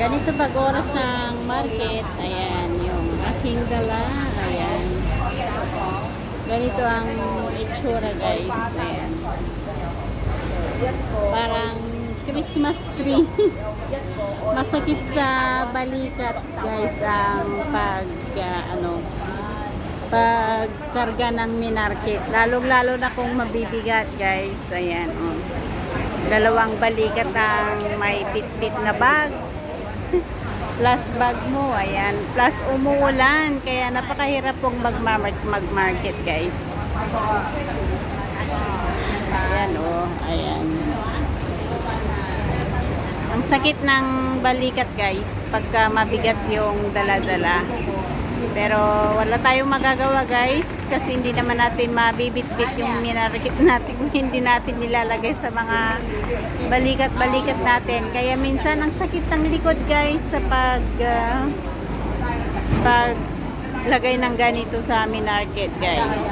Ganito pag oras ng market, ayan, yung aking dala, ayan. Ganito ang itsura guys, ayan. Parang Christmas tree. Masakit sa balikat guys ang pag, ah, ano, pagkarga ng minarket. Lalong-lalo na kung mabibigat guys, ayan, oh. Dalawang balikat ang may bit-bit na bag plus bag mo, ayan. Plus umuulan, kaya napakahirap pong mag-market, guys. Ayan, oh, ayan. Ang sakit ng balikat guys, pagka mabigat yung dala-dala. Pero wala tayong magagawa guys, kasi hindi naman natin mabibit-bit yung minarikit natin hindi natin nilalagay sa mga balikat-balikat natin. Kaya minsan ang sakit ng likod guys sa pag ah, pag lagay ng ganito sa minarket guys.